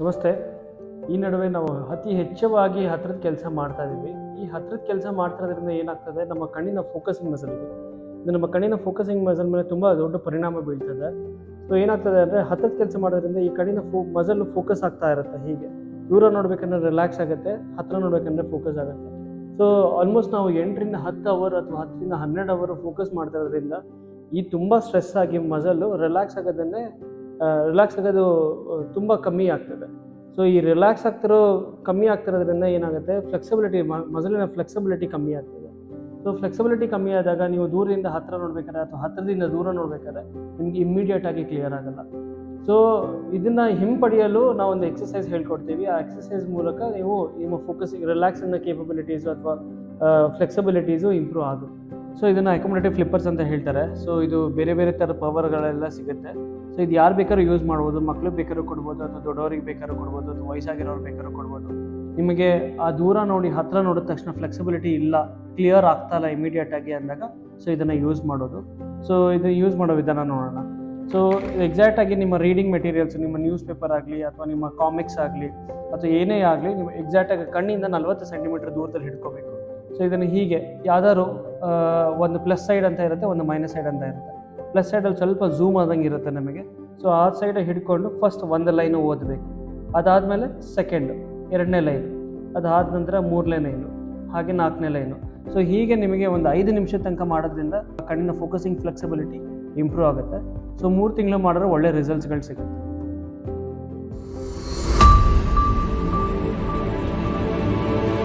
ನಮಸ್ತೆ. ಈ ನಡುವೆ ನಾವು ಅತಿ ಹೆಚ್ಚವಾಗಿ ಹತ್ರದ ಕೆಲಸ ಮಾಡ್ತಾ ಇದ್ದೀವಿ. ಈ ಹತ್ರದ ಕೆಲಸ ಮಾಡ್ತಿರೋದ್ರಿಂದ ಏನಾಗ್ತದೆ? ನಮ್ಮ ಕಣ್ಣಿನ ಫೋಕಸಿಂಗ್ ಮಸಲ್ ಇದೆ. ನಮ್ಮ ಕಣ್ಣಿನ ಫೋಕಸಿಂಗ್ ಮಸಲ್ ಮೇಲೆ ತುಂಬ ದೊಡ್ಡ ಪರಿಣಾಮ ಬೀಳ್ತದೆ. ಸೊ ಏನಾಗ್ತದೆ ಅಂದರೆ ಹತ್ರದ ಕೆಲಸ ಮಾಡೋದ್ರಿಂದ ಈ ಕಣ್ಣಿನ ಫೋ ಮಸಲ್ ಫೋಕಸ್ ಆಗ್ತಾ ಇರುತ್ತೆ ಹೀಗೆ. ದೂರ ನೋಡ್ಬೇಕಂದ್ರೆ ರಿಲ್ಯಾಕ್ಸ್ ಆಗುತ್ತೆ, ಹತ್ರ ನೋಡ್ಬೇಕಂದ್ರೆ ಫೋಕಸ್ ಆಗುತ್ತೆ. ಸೊ ಆಲ್ಮೋಸ್ಟ್ ನಾವು ಎಂಟರಿಂದ ಹತ್ತು ಅವರ್ ಅಥವಾ ಹತ್ತರಿಂದ ಹನ್ನೆರಡು ಅವರ್ ಫೋಕಸ್ ಮಾಡ್ತಿರೋದ್ರಿಂದ ಈ ತುಂಬ ಸ್ಟ್ರೆಸ್ ಆಗಿ ಮಸಲ್ ರಿಲ್ಯಾಕ್ಸ್ ಆಗೋದನ್ನೇ ರಿಲ್ಯಾಕ್ಸ್ ಆಗೋದು ತುಂಬ ಕಮ್ಮಿ ಆಗ್ತದೆ. ಸೊ ಈ ರಿಲ್ಯಾಕ್ಸ್ ಆಗ್ತಿರೋ, ಕಮ್ಮಿ ಆಗ್ತಿರೋದ್ರಿಂದ ಏನಾಗುತ್ತೆ? ಫ್ಲೆಕ್ಸಿಬಿಲಿಟಿ ಮಸಲಿನ ಫ್ಲೆಕ್ಸಿಬಿಲಿಟಿ ಕಮ್ಮಿ ಆಗ್ತದೆ. ಸೊ ಫ್ಲೆಕ್ಸಿಬಿಲಿಟಿ ಕಮ್ಮಿ ಆದಾಗ ನೀವು ದೂರದಿಂದ ಹತ್ತಿರ ನೋಡ್ಬೇಕಾದ್ರೆ ಅಥವಾ ಹತ್ತಿರದಿಂದ ದೂರ ನೋಡ್ಬೇಕಾದ್ರೆ ನಿಮಗೆ ಇಮ್ಮಿಡಿಯೇಟ್ ಆಗಿ ಕ್ಲಿಯರ್ ಆಗಲ್ಲ. ಸೊ ಇದನ್ನು ಹಿಂಪಡೆಯಲು ನಾವು ಒಂದು ಎಕ್ಸಸೈಸ್ ಹೇಳ್ಕೊಡ್ತೀವಿ. ಆ ಎಕ್ಸಸೈಸ್ ಮೂಲಕ ನೀವು ನಿಮ್ಮ ಫೋಕಸ್ ರಿಲ್ಯಾಕ್ಸನ್ನ ಕೇಪಬಿಲಿಟೀಸು ಅಥವಾ ಫ್ಲೆಕ್ಸಿಬಿಲಿಟೀಸು ಇಂಪ್ರೂವ್ ಆಗುತ್ತೆ. ಸೊ ಇದನ್ನು ಅಕೊಮಡೇಟಿವ್ ಫ್ಲಿಪ್ಪರ್ಸ್ ಅಂತ ಹೇಳ್ತಾರೆ. ಸೊ ಇದು ಬೇರೆ ಬೇರೆ ಥರ ಪವರ್ಗಳೆಲ್ಲ ಸಿಗುತ್ತೆ. ಸೊ ಇದು ಯಾರು ಬೇಕಾದ್ರೂ ಯೂಸ್ ಮಾಡ್ಬೋದು. ಮಕ್ಳಿಗೆ ಬೇಕಾದ್ರೂ ಕೊಡ್ಬೋದು ಅಥವಾ ದೊಡ್ಡವ್ರಿಗೆ ಬೇಕಾದ್ರೂ ಕೊಡ್ಬೋದು ಅಥವಾ ವಯಸ್ಸಾಗಿರೋರು ಬೇಕಾದ್ರೂ ಕೊಡ್ಬೋದು. ನಿಮಗೆ ಆ ದೂರ ನೋಡಿ ಹತ್ತಿರ ನೋಡಿದ ತಕ್ಷಣ ಫ್ಲೆಕ್ಸಿಬಿಲಿಟಿ ಇಲ್ಲ ಕ್ಲಿಯರ್ ಆಗ್ತಾ ಇಲ್ಲ ಇಮಿಡಿಯೇಟ್ ಆಗಿ ಅಂದಾಗ ಸೊ ಇದನ್ನು ಯೂಸ್ ಮಾಡೋದು. ಸೊ ಇದು ಯೂಸ್ ಮಾಡೋ ವಿಧಾನ ನೋಡೋಣ. ಸೊ ಎಕ್ಸಾಕ್ಟ್ ಆಗಿ ನಿಮ್ಮ ರೀಡಿಂಗ್ ಮೆಟೀರಿಯಲ್ಸ್ ನಿಮ್ಮ ನ್ಯೂಸ್ ಪೇಪರ್ ಆಗಲಿ ಅಥವಾ ನಿಮ್ಮ ಕಾಮಿಕ್ಸ್ ಆಗಲಿ ಅಥವಾ ಏನೇ ಆಗಲಿ, ನೀವು ಎಕ್ಸಾಕ್ಟ್ ಆಗಿ ಕಣ್ಣಿಂದ ನಲ್ವತ್ತು ಸೆಂಟಿಮೀಟರ್ ದೂರದಲ್ಲಿ ಹಿಡ್ಕೋಬೇಕು. ಸೊ ಇದನ್ನು ಹೀಗೆ ಯಾವ್ದಾದ್ರು ಒಂದು ಪ್ಲಸ್ ಸೈಡ್ ಅಂತ ಇರುತ್ತೆ, ಒಂದು ಮೈನಸ್ ಸೈಡ್ ಅಂತ ಇರುತ್ತೆ. ಪ್ಲಸ್ ಸೈಡಲ್ಲಿ ಸ್ವಲ್ಪ ಝೂಮ್ ಆದಂಗೆ ಇರುತ್ತೆ ನಮಗೆ. ಸೊ ಆ ಸೈಡ್ ಹಿಡ್ಕೊಂಡು ಫಸ್ಟ್ ಒಂದು ಲೈನು ಓದಬೇಕು. ಅದಾದಮೇಲೆ ಸೆಕೆಂಡು ಎರಡನೇ ಲೈನ್ ಅದಾದ ನಂತರ ಮೂರನೇ ಲೈನು ಹಾಗೆ ನಾಲ್ಕನೇ ಲೈನು ಸೊ ಹೀಗೆ ನಿಮಗೆ ಒಂದು ಐದು ನಿಮಿಷ ತನಕ ಮಾಡೋದ್ರಿಂದ ಕಣ್ಣಿನ ಫೋಕಸಿಂಗ್ ಫ್ಲೆಕ್ಸಿಬಿಲಿಟಿ ಇಂಪ್ರೂವ್ ಆಗುತ್ತೆ. ಸೊ ಮೂರು ತಿಂಗಳು ಮಾಡಿದ್ರೆ ಒಳ್ಳೆ ರಿಸಲ್ಟ್ಸ್ಗಳು ಸಿಗುತ್ತೆ.